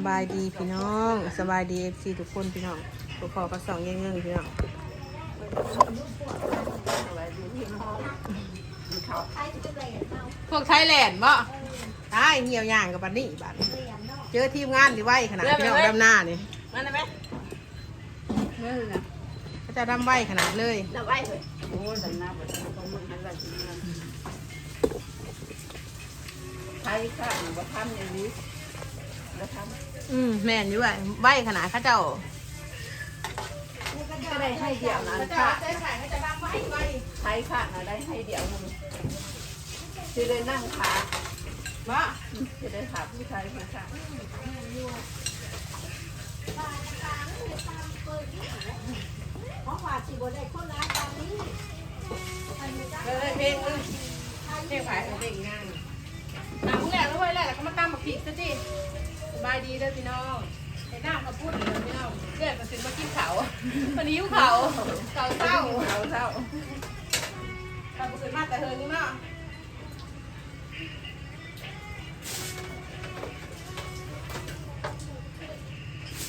ำบายดีพี่น้องสบายดีเอฟซีทุกคนพี่น้องพวกพอกระสองเงี้ยงๆพี่น้องพวกไทยแลนด์บ่ตายเหี่ยวย่างกับบันนี่บัดนี้เจอทีมงานที่ไหวขนาดพี่น้องดำหน้านี่มันได้ไหมเมื่อไงเขาจะดำไหวขนาดเลยเราไว้เลยโอ้ดันหน้าบดต้องมึงหันหลังทีนั้นไทยข้าหนูว่าทำอย่างนี้แล้วทำ อืมแม่นอยู่อะไหวขนาดเขาเจ้าก็ได้ให้เดียวนั้นเขาค่ะเจ้าใส่เขาจะดำไหวไหวไทยค่ะนะได้ให้เดียวนึงจะได้นั่งขาบ่จะได้ขาผู้ชายผู้ชายของหวานสิบ่ได้คนร้ายตามนี้เออเพลงเลยเพลงขายเพลงงานหนังแหละแล้วไว้แหละแล้วก็มาตามมาผิดซะสิส บายดีเด้อพี่น้องไอ้หน้าเขาพูดเลยพี่น้องเพื่อนมาซื้อมากินเขาวันนี้หิวเขาเขาเศร้าเราเท่าเราไปซื้อมาแต่เฮอนี่เนาะ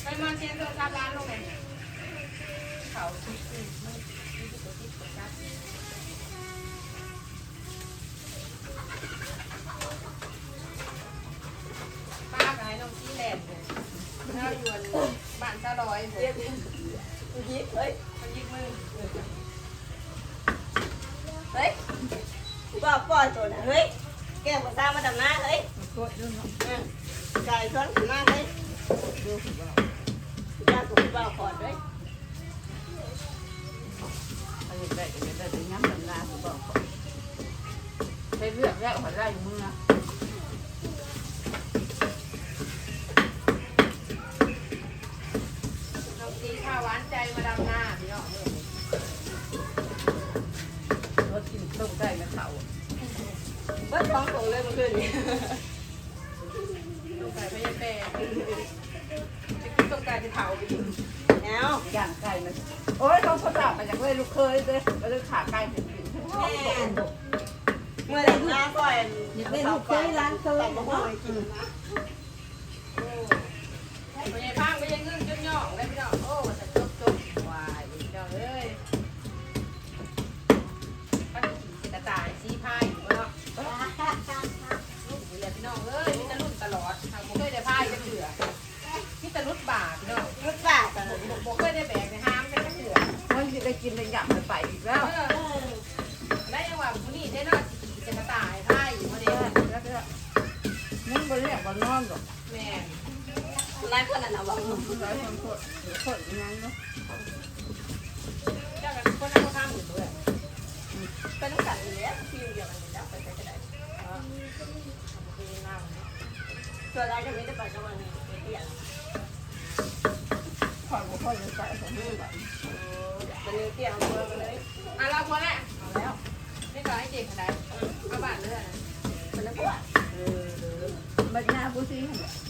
ไปมาเชียร์โทรศัพท์ร้านลงไหนเขาคิดอืมไม่คิดตัวคิดตัวจัด ป้ากับไอ้น้องที่แลนด์เนี่ยเจ้า อยู่บ้านเจ้าลอยผมยิบเฮ้ยมันยิงมือเฮ้ยว่าปล่อยตัวน่ะเฮ้ยแก้วกับตามาดำหน้าเฮ้ยกดด้วยเนาะไก่ซ้อนขึ้นมาเฮ้ยดูสิว่าย่ากับพี่บ่าวขอดเฮ้ยอันนี้ได้ได้ได้ย้ำดำนาผมบอกใช้เลือกแล้วหัวไล่มือ น้องตีข้าวหวา นใจมาดำหน้าพี่น้องเนี่ยรถกินต้มไก่กับเขาเบิ้ลท้องโตเลยเมื่อคืนนี้ต้มไก่ไม่ใช่แปรจะกินต้มไก่จะเผาไปกินแนวอย่างไก่มันโอ้ยเขาเขาจับมาจากเลยลูกเคยเลยก็เลยขาไก่ถึงถึงแม่เมื่อไหร่หน้าก่อยไม่ลูกเคยร้านเคยบ่อยกิน ไม่ใช่พังไม่ใช่งึ่งจนย่องเลยพี่น้องโอ้จะจบจบวายพี่น้องเอ้ยป้าขี่กระต่ายซีพายอยู่เนาะลูกเรียนพี่น้องเอ้ยมีแต่รุ่นตลอดทางผมเคยได้พายจะเถื่อมีแต่รุ่นบาปพี่น้อง รถบ้าแต่ ผมบอกเคยได้แบกในห้ามกันก็เถื่อ มันจะได้กินได้หยำไปอีกแล้ว ได้ยังว่าผู้นี้ได้นอนจะกระต่ายพายอยู่มาเด็ก มันบ่เรียกว่านอนหรอก แม่ ร้านคนนั้นนะบอก ร้อย คนคนคนยังเนาะเจ้ากันคนนั้นก็ข้ามอยู่ด้วยเป็นต้องกัดอยู่แล้วฟิวเดียวกันแล้วไปก็ได้ตัวร้ายจะไม่ได้ไปก็มันเดียนคอยบ่ค่อยจะใส่ของมือแบบมันเปลี่ยนตัวเลยอะเราพอแล้วเอาแล้วไม่ก่อให้เจ๊ขนาดเอาบาทเลือดมันแล้วก็เออบัดหน้าผู้ซิงผู้ซิง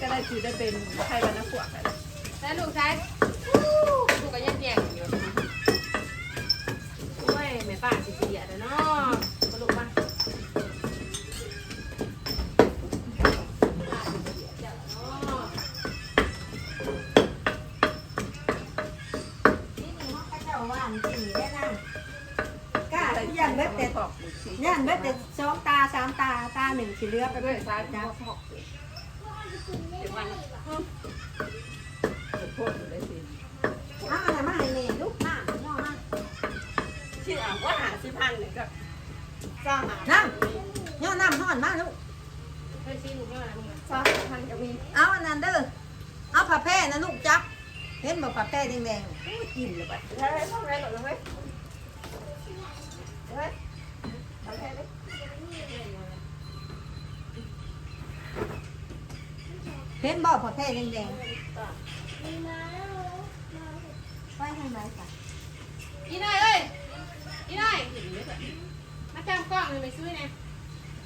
ก็ได้คือได้เป็นใครวันนักขวบกันแล้วลูกชายลูกก็ยังแย่งอยู่โอ้ยแม่ป้าสิเสียแล้วเนาะ สีเลือไปด้ด้วยซ้ายจ้าขอบเดี๋ยวมันจะพูดได้สิเอาอะไรมาให้เมย์ลูกหน้าย่องมาชื่ออ่างว่าหาสิพันเลยก็สร้าหานั่งย่อน้ำห่อนมาลูกเฮ้ยซีลูกเนี่ยอะไรมึงสร้าพันจะมีเอาอันนั้นเด้อเอาผ้าแพร่นะลูกจับเห็นบอกผ้าแพร่แดงๆโอ้ยกินเลยบัดเฮ้ยทำอะไรก่อนเลยเฮ้ยเฮ้ยผ้าแพร่เลย ห็นบ่อผักแค่แดงๆไว้ให้ไหมค่ะอีนายเอ้ยอีนายมาจำกล้องเลยไปซื้อเนี่ย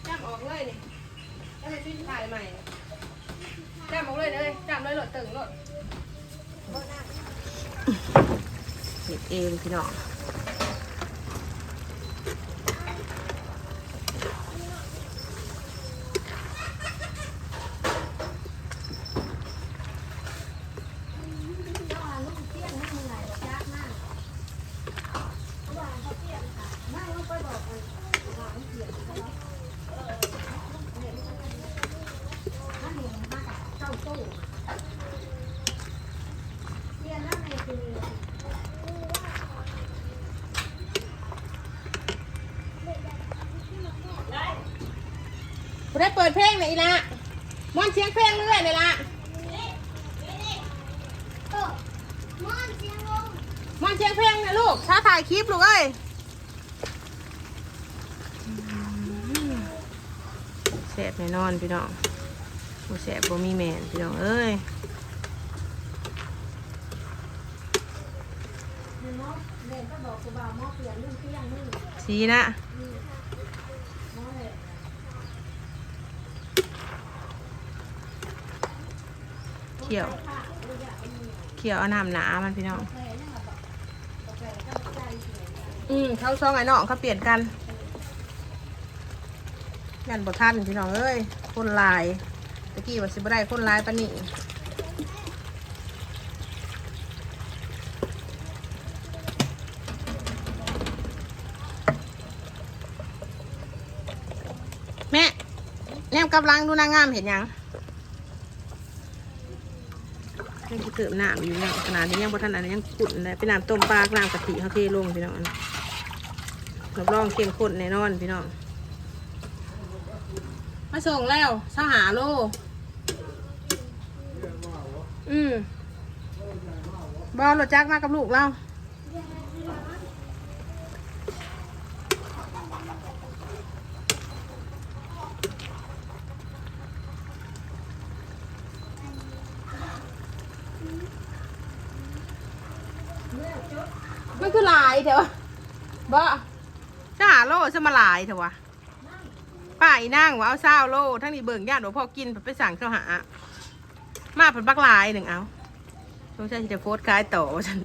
จำออกเลยนี่แล้วไปซื้อถ่ายใหม่จำออกเลยเลยจำเลยโหลดตึงโหลดเห็ดเองพี่น้อง ดเพลงไหนอยอีละม่อนเสียงเพลงเรื่อยเลยละม่อนเสียงเพลงนะลูกช้าถ่ายคลิปลูกเอ้ยแสบแน่นอนพี่น้องบ่แสบบ่มีแมนพี่น้องเอ้ยสีนะเขียว เขียวเอาน้ำหนามันพี่น้อง อืมเขาช่องไอ้น้องเขาเปลี่ยนกันยันบ่ทันพี่น้องเอ้ย คนลายตะกี้ว่าสิบได้คนลายปานนี้แม่แนมกับลังดูนางงามเห็นยัง ยังจะเติมน้ำอยู่เนี่ยขนาดนี้ยังบ่ทันอันนี้ยังขุ่นเลยเป็นน้ำต้มปลาน้ำกะทิเขาเทลงพี่น้องรับรองเข้มข้นแน่นอนพี่น้องมาส่งแล้วสหาโล อืมบอลรถจักรมากับลูกเรา มันคือหลายเถอะวะบอสหาโลจะมาหลายเถอะวะป้าอีนั่งว่าเอาเศร้าโลทั้งนี้เบิ่งญาติหลวงพ่อกินไปสั่งเข้าหา มาเพิ่นบักหลายหนึ่งเอาสงสัยจะโพสต์ขายต่อฉัน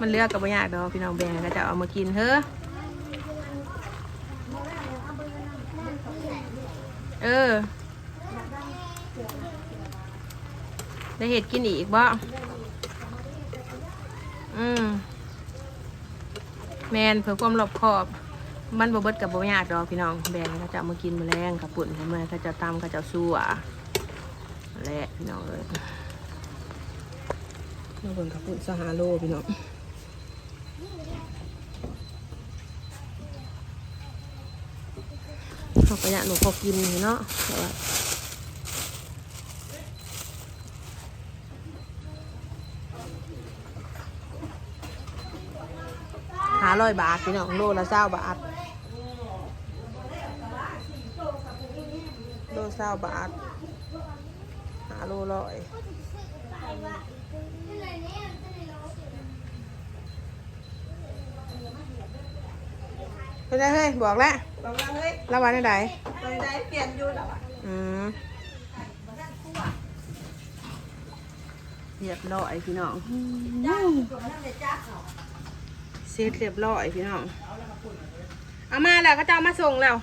มันเลือกกับบยากดอกพี่น้องแบงก็จะเอามากินเฮ้อเออ ได้เห็ดกินอีกบ่ อืมแมนเพื่อความรอบคอบ มันบ่เบิดกับบ่ยากดอกพี่น้องแบ่งเขาจะเอามากินแมลงกับปุ่นให้มาเขาจะตำเขาจะสู้อะแหละพี่น้องเอ้ยมาเบิ่งกับปุ่นสหาโลพี่น้องเขาก็อยากหนูพอกินอยู่เนาะแต่ว่าาร้อยบาทพี่น้องโลละเจ้าบาทโลเศร้าบาทหาโลร้อยเป็นไงเฮ้ยบอกแล้วบอกว่าเฮ้ยระวังได้ไหนตอนใดเปลี่ยนอยู่แล้วอะอืมเรียบร้อยพี่น้องจ้าตัวมันนั่น เลยจ้าเนาะเสร็จเรียบร้อยพี่น้อง เอามาแล้วก็จะเอามาส่งแล้ว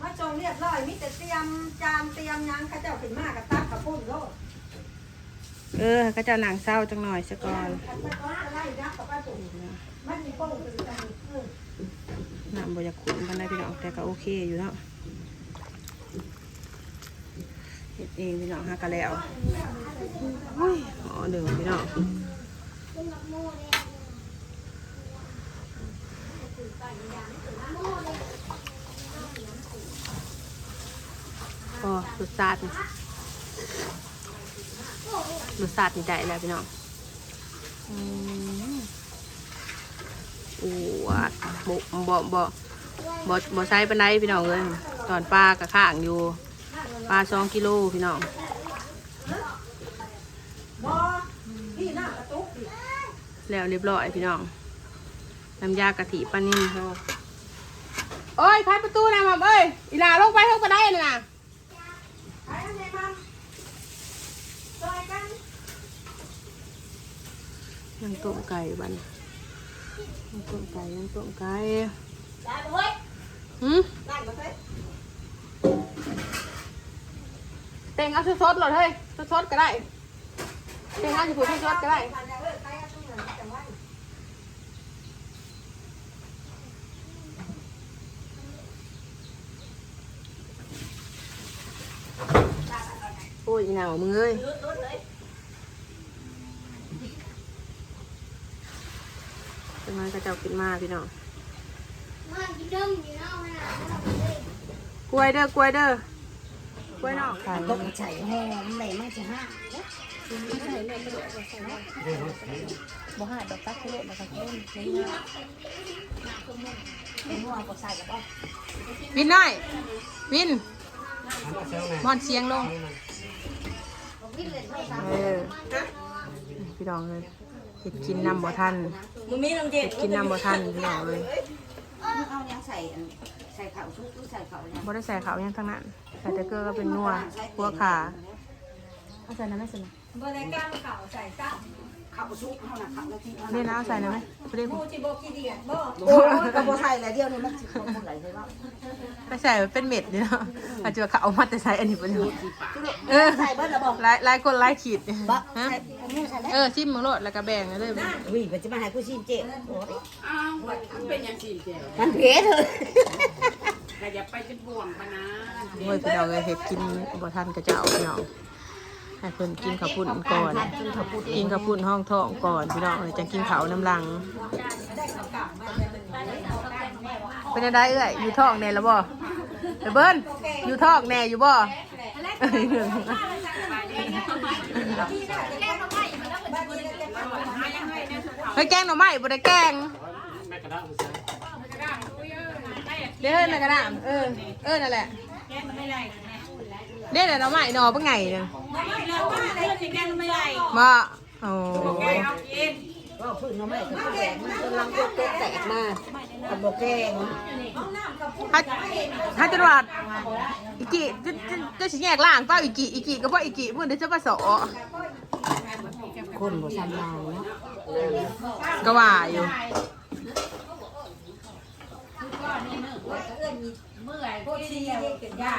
มาจงเรียบร้อยมีแต่เตรียมจานเตรียมหยังเข้าเจ้าขึ้นมากระตักกระปุ้นโลดเออก็จะหนังเศร้าจังหน่อยสะก่อนขันไปก้อนก็ไล่ยักษ์กับป้าปุ๋ยมันมีโป้งเป็นจังเออน้ำบอยากขุนกันได้พี่น้องแต่ก็โอเคอยู่เนาะเฮ็ดเองพี่น้องหากันแล้วอุ้ยอ๋อเดือพี่น้อง ก็รสชาติรสชาตินี่ได้แล้วพี่น้องอืมอ้วดบ่บ่บ่บ่บ่ใช้ปานใดพี่น้องเอ้ยตอนปลากระข้างอยู่ปลาสองกิโลพี่น้องแล้วเรียบร้อยพี่น้อง น้ำยากะทิปลานิ่มเขาโอ้ยพายประตูนะมัมเอ้ยอีหลาลงไปเท่าก็ได้เลยนะไปอันไหนมาซอยกันยังต้มไก่บันยังต้มไก่ยังต้มไก่ได้เว้ยหืมได้มาเฮ้ยเต็งเอาสดๆหลดเฮ้ยสดๆก็ได้เต็งเอาสิผูสดๆก็ได้ ไปเออไปเอาตรงนั้นจังหวะ โอ้ยอีหนาวมึงเอ้ย ยืดรถเลย เป็นไงกระเจ้าขึ้นมาพี่น้องมันกินเดิมอยู่เนาะมันอะมันเอาไปเลยกล้วยเด้อกล้วยเด้อกล้วยนอกไข่ตกใจหอมเลยไม่จะห้าบ่หาดอกตักโลดแล้วก็เล่นเล่นเป็นหัวก็ใส่กับวินน้อยวินมอนเสียงลง เออพี่น้องเลยเห็ดกินน้ำบ่ทันมึงมีน้ำเย็นเห็ดกินน้ำบ่ทันพี่น้องเลยเอาเนี่ยใส่ใส่ข้าวชุบใส่ข้าวเนี่ยบ่ได้ใส่ขาวหยังทั้งนั้นใส่แต่เกลือก็เป็นนัวหัวขาเอาใส่น้ำไม่ใส่น้บริการข้าวใส่ซ้ำ ข้าวชุบเท่านั้นข้าวละทีเล่นเอาใส่หน่อยไหมไม่ได้มูจิโบกิเดียดบ่โอ้ยก็บ่ใส่แล้วเดียวนี่มันสิบ่คนไหลใช่ป่ะไปใส่เป็นเม็ดนี่เนาะอาจจะว่าเขาเอามาแต่ใส่อันนี้ไปเลยเออใส่เบิดแล้วบ่หลายหลายคนหลายขีดบ่ฮะใส่อันนี้ใส่แล้วเออชิมมึงโลดแล้วก็แบ่งเลยอุ้ยมันจะมาให้กูชิมเจ๊โอ้ยอ้าวมันเป็นอย่างสี่เจ้ามันเผ็ดเลยแต่อย่าไปจะบ่วงปะนะโอ้ยพี่น้องเลยเห็ดกินบ่ทันกระเจ้าพี่น้อง ให้เพิ่นกินข้าวปุ้นก่อนกินข้าวปุ้นกินข้าวปุ้นห้องท้องก่อนพี่น้องเลยจังกินข้าวน้ำลัง เป็นอะไรเอ้ยอยู่ท้องแน่แล้วบ่ไปเบิ้ลอยู่ท้องแน่อยู่บ่เฮ้ยแกงหน่อไม้บ่ได้แกงเดี๋ยวเฮ้ยในกระดามเออเออนั่นแหละ เดี๋ยวเดี๋ยน่อไม้หน่นอเป็นไงเนี่ยมาโอ้ก็พึ่งน้ำไม่ก็แกมันกำลังโต๊ะแตกมาตะบกแกงฮัทฮัทจังหวัดอีกิจะจะจะสิแยกล่างเปล่าอีกิอีกิก็บ่อีกิเมื่อเดี๋ยวจะมาสอคนบ่ซ้ำลายเนาะก็ว่าอยู่เมื่อยก็ชี้เป็นยา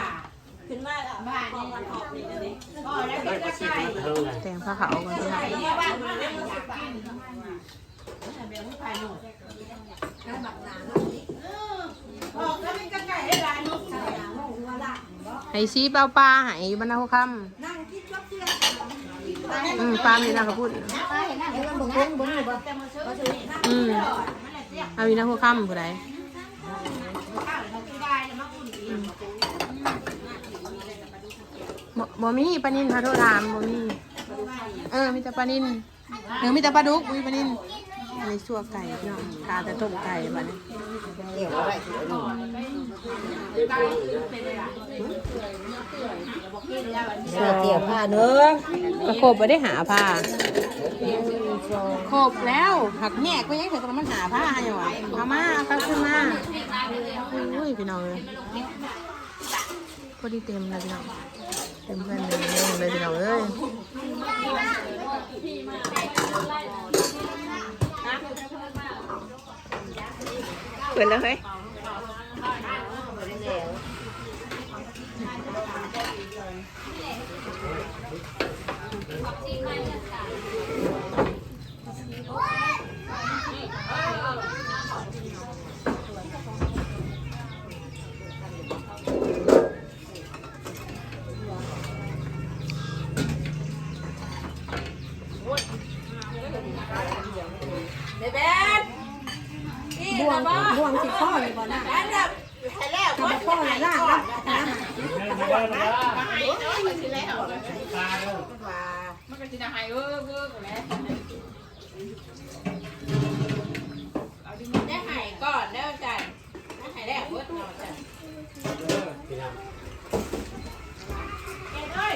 แต่งผ้าขาวกันที่ไหนให้ซีเปล่าปลาให้บรรณาคำอืมปลามีนาเขาพูดบ่คงบ่มีบ่อืมเอามีนาคำผู้ใดอืม บ่บ่มีปลานินเขาโทรถามบ่มีเออมีแต่ปลานินเออมีแต่ปลาดุกบ่มีปลานินอันนี้สัวไก่พี่น้องทาแต่ต้มไก่บัดนี้เดี๋ยวอะไรเสื้อเตี่ยวผ้าเนื้อประโคบไปได้หาผ้าโคบแล้วหักแยกไปยังเถอะมันหาผ้าอยู่อะเอามาเอากลับขึ้นมาอุ้ยพี่น้องเลยพอดีเต็มเลยพี่น้อง เต็มเพื่อนเลยเลยพี่น้องเอ้ยเปิดแล้วเฮ้ยบ่ บวงบ่วงสิข้อนี่บ่นะกระข้อนี่ล่างนะนะมันก็จะได้หายเวอร์เวอร์กันแล้วเอาดิมันได้หายก่อนแล้วจ้ะได้แล้วเวิร์เอาจ้ะเฮ้ย